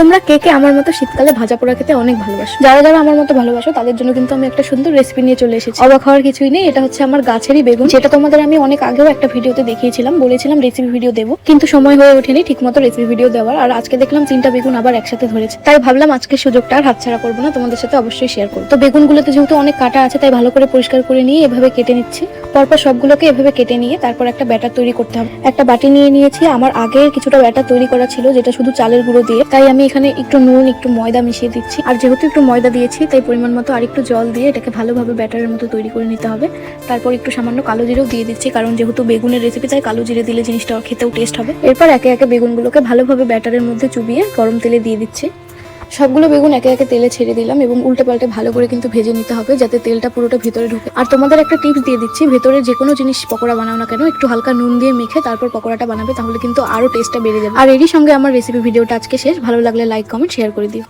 তোমরা কে কে আমার মতো শীতকালে ভাজা পোড়া খেতে অনেক ভালোবাসো? যারা যারা আমার মতো ভালোবাসো, তাদের জন্য কিন্তু আমি একটা সুন্দর রেসিপি নিয়ে চলে এসেছি। অবাক হওয়ার কিছুই নেই, এটা হচ্ছে আমার গাছেরই বেগুন, যেটা তোমাদের আমি অনেক আগেও একটা ভিডিওতে দেখিয়েছিলাম, বলেছিলাম রেসিপি ভিডিও দেবো। কিন্তু সময় হয়ে ওঠেনি ঠিক মতো রেসিপি ভিডিও দেওয়ার, আর আজকে দেখলাম তিনটা বেগুন আবার একসাথে ধরেছে। তাই ভাবলাম আজকে সুযোগটা আর হাতছাড়া করব না, তোমাদের সাথে অবশ্যই শেয়ার করব। তো বেগুনগুলোতে যেহেতু অনেক কাটা আছে, তাই ভালো করে পরিষ্কার করে নিয়ে এভাবে কেটে নিচ্ছি। পরপর সবগুলোকে এভাবে কেটে নিয়ে তারপর একটা ব্যাটার তৈরি করতে হবে একটা বাটি নিয়ে নিয়েছি, আমার আগের কিছুটা ব্যাটার তৈরি করা ছিল, যেটা শুধু চালের গুঁড়ো দিয়ে। তাই আমি এখানে একটু নুন, একটু ময়দা মিশিয়ে দিচ্ছি। আর যেহেতু একটু ময়দা দিয়েছি, তাই পরিমাণ মতো আর একটু জল দিয়ে এটাকে ভালোভাবে ব্যাটারের মতো তৈরি করে নিতে হবে। তারপর একটু সামান্য কালো জিরেও দিয়ে দিচ্ছি, কারণ যেহেতু বেগুনের রেসিপি তাই কালো জিরে দিলে জিনিসটা খেতেও টেস্ট হবে। এরপর একে একে বেগুনগুলোকে ভালোভাবে ব্যাটারের মধ্যে চুবিয়ে গরম তেলে দিয়ে দিচ্ছি। সবগুলো বেগুন একে একে তেলে ছেড়ে দিলাম এবং উল্টে পাল্টে ভালো করে কিন্তু ভেজে নিতে হবে যাতে তেলটা পুরোটা ভিতরে ঢুকে। আর তোমাদের একটা টিপস দিয়ে দিচ্ছি, ভেতরে যে কোনো জিনিস পকোড়া বানাও না কেন, একটু হালকা নুন দিয়ে মেখে তারপর পকোড়াটা বানাবে, তাহলে কিন্তু আরও টেস্টটা বেড়ে যাবে। আর এরই সঙ্গে আমার রেসিপি ভিডিওটা আজকে শেষ। ভালো লাগলে লাইক কমেন্ট শেয়ার করে দিও।